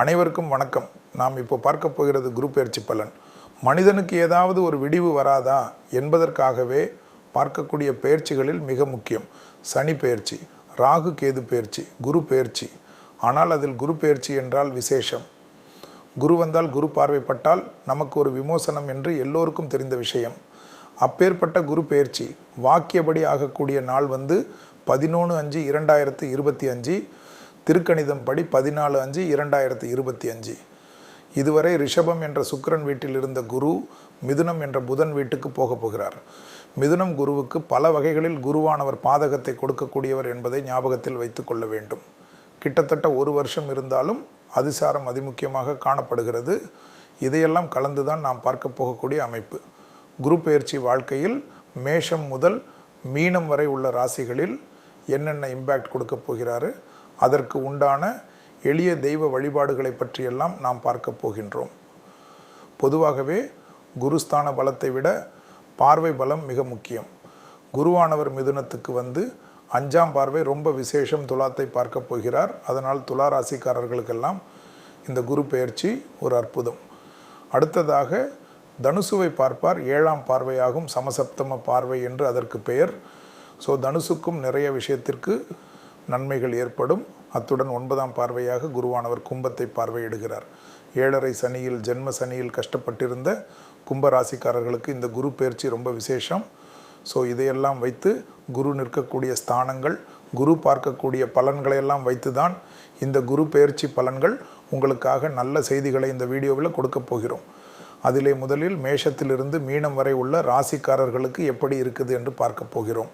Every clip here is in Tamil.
அனைவருக்கும் வணக்கம். நாம் இப்போ பார்க்க போகிறது குரு பயிற்சி பலன். மனிதனுக்கு ஏதாவது ஒரு விடிவு வராதா என்பதற்காகவே பார்க்கக்கூடிய பயிற்சிகளில் மிக முக்கியம். சனி பயிற்சி ராகு கேது பயிற்சி குரு பயிற்சி. ஆனால் அதில் குரு பயிற்சி என்றால் விசேஷம். குரு வந்தால் குரு பார்வைப்பட்டால் நமக்கு ஒரு விமோசனம் என்று எல்லோருக்கும் தெரிந்த விஷயம். அப்பேற்பட்ட குரு பெயர்ச்சி வாக்கியபடி ஆகக்கூடிய நாள் வந்து பதினொன்று அஞ்சு இரண்டாயிரத்து இருபத்தி அஞ்சு திருக்கணிதம் படி பதினாலு அஞ்சு இரண்டாயிரத்து இருபத்தி அஞ்சு. இதுவரை ரிஷபம் என்ற சுக்கரன் வீட்டில் இருந்த குரு மிதுனம் என்ற புதன் வீட்டுக்கு போகப் போகிறார். மிதுனம் குருவுக்கு பல வகைகளில் குருவானவர் பாதகத்தை கொடுக்கக்கூடியவர் என்பதை ஞாபகத்தில் வைத்துக்கொள்ள வேண்டும். கிட்டத்தட்ட ஒரு வருஷம் இருந்தாலும் அதிசாரம் அதிமுக்கியமாக காணப்படுகிறது. இதையெல்லாம் கலந்துதான் நாம் பார்க்க போகக்கூடிய அமைப்பு. குரு பயிற்சி வாழ்க்கையில் மேஷம் முதல் மீனம் வரை உள்ள ராசிகளில் என்னென்ன இம்பேக்ட் கொடுக்க போகிறாரு? அதற்கு உண்டான எளிய தெய்வ வழிபாடுகளை பற்றியெல்லாம் நாம் பார்க்க போகின்றோம். பொதுவாகவே குருஸ்தான பலத்தை விட பார்வை பலம் மிக முக்கியம். குருவானவர் மிதுனத்துக்கு வந்து அஞ்சாம் பார்வை ரொம்ப விசேஷம் துலாத்தை பார்க்க போகிறார். அதனால் துலா ராசிக்காரர்களுக்கெல்லாம் இந்த குரு பெயர்ச்சி ஒரு அற்புதம். அடுத்ததாக தனுசுவை பார்ப்பார். ஏழாம் பார்வையாகும் சமசப்தம பார்வை என்று அதற்கு பெயர். ஸோ தனுசுக்கும் நிறைய விஷயத்திற்கு நன்மைகள் ஏற்படும். அத்துடன் ஒன்பதாம் பார்வையாக குருவானவர் கும்பத்தை பார்வையிடுகிறார். ஏழரை சனியில் ஜென்ம சனியில் கஷ்டப்பட்டிருந்த கும்ப ராசிக்காரர்களுக்கு இந்த குரு பயிற்சி ரொம்ப விசேஷம். ஸோ இதையெல்லாம் வைத்து குரு நிற்கக்கூடிய ஸ்தானங்கள் குரு பார்க்கக்கூடிய பலன்களையெல்லாம் வைத்து தான் இந்த குரு பெயர்ச்சி பலன்கள் உங்களுக்காக நல்ல செய்திகளை இந்த வீடியோவில் கொடுக்க போகிறோம். அதிலே முதலில் மேஷத்திலிருந்து மீனம் வரை உள்ள ராசிக்காரர்களுக்கு எப்படி இருக்குது என்று பார்க்க போகிறோம்.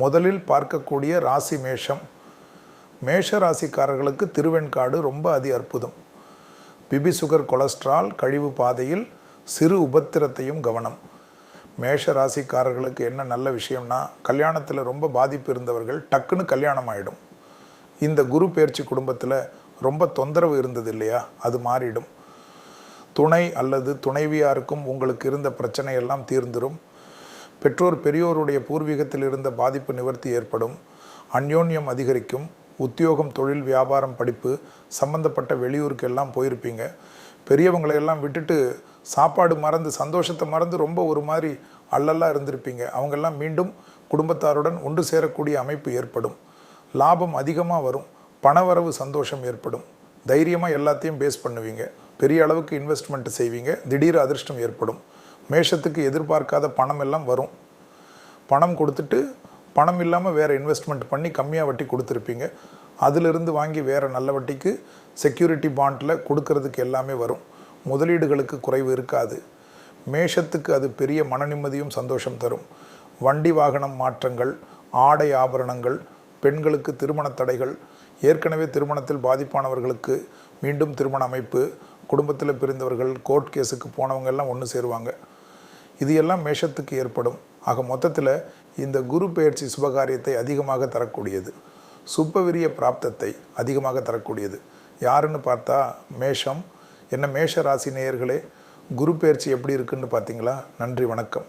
முதலில் பார்க்கக்கூடிய ராசி மேஷம். மேஷ ராசிக்காரர்களுக்கு திருவெண்காடு ரொம்ப அதி அற்புதம். பிபி சுகர் கொலஸ்ட்ரால் கழிவு பாதையில் சிறு உபத்திரத்தையும் கவனம். மேஷ ராசிக்காரர்களுக்கு என்ன நல்ல விஷயம்னா கல்யாணத்தில் ரொம்ப பாதிப்பு இருந்தவர்கள் டக்குன்னு கல்யாணம் ஆகிடும் இந்த குரு பயிற்சி குடும்பத்தில் ரொம்ப தொந்தரவு இருந்தது இல்லையா? அது மாறிடும். துணை அல்லது துணைவியாருக்கும் உங்களுக்கு இருந்த பிரச்சனையெல்லாம் தீர்ந்துடும் பெற்றோர் பெரியோருடைய பூர்வீகத்தில் இருந்த பாதிப்பு நிவர்த்தி ஏற்படும் அந்யோன்யம் அதிகரிக்கும் உத்தியோகம் தொழில் வியாபாரம் படிப்பு சம்பந்தப்பட்ட வெளியூருக்கு எல்லாம் போயிருப்பீங்க. பெரியவங்களையெல்லாம் விட்டுட்டு சாப்பாடு மறந்து சந்தோஷத்தை மறந்து ரொம்ப ஒரு மாதிரி அல்லல்லாம் இருந்திருப்பீங்க. அவங்கெல்லாம் மீண்டும் குடும்பத்தாருடன் ஒன்று சேரக்கூடிய அமைப்பு ஏற்படும். லாபம் அதிகமாக வரும். பணவரவு சந்தோஷம் ஏற்படும். தைரியமாக எல்லாத்தையும் பேஸ் பண்ணுவீங்க. பெரிய அளவுக்கு இன்வெஸ்ட்மெண்ட் செய்வீங்க. திடீர் அதிர்ஷ்டம் ஏற்படும். மேஷத்துக்கு எதிர்பார்க்காத பணம் எல்லாம் வரும். பணம் கொடுத்துட்டு பணம் இல்லாமல் வேறு இன்வெஸ்ட்மெண்ட் பண்ணி கம்மியாக வட்டி கொடுத்துருப்பீங்க. அதிலிருந்து வாங்கி வேறு நல்ல வட்டிக்கு செக்யூரிட்டி பாண்டில் கொடுக்கறதுக்கு எல்லாமே வரும். முதலீடுகளுக்கு குறைவு இருக்காது. மேஷத்துக்கு அது பெரிய மன நிம்மதியும் சந்தோஷம் தரும். வண்டி வாகனம் மாற்றங்கள் ஆடை ஆபரணங்கள் பெண்களுக்கு திருமண தடைகள் ஏற்கனவே திருமணத்தில் பாதிப்பானவர்களுக்கு மீண்டும் திருமண அமைப்பு குடும்பத்தில் பிரிந்தவர்கள் கோர்ட் கேஸுக்கு போனவங்க எல்லாம் ஒன்று சேருவாங்க. இது எல்லாம் மேஷத்துக்கு ஏற்படும். ஆக மொத்தத்தில் இந்த குரு பெயர்ச்சி சுபகாரியத்தை அதிகமாக தரக்கூடியது. சுப்பவிரிய பிராப்தத்தை அதிகமாக தரக்கூடியது. யாருன்னு பார்த்தா மேஷம். என்ன மேஷ ராசி நேயர்களே குரு பெயர்ச்சி எப்படி இருக்குன்னு பார்த்தீங்களா? நன்றி வணக்கம்.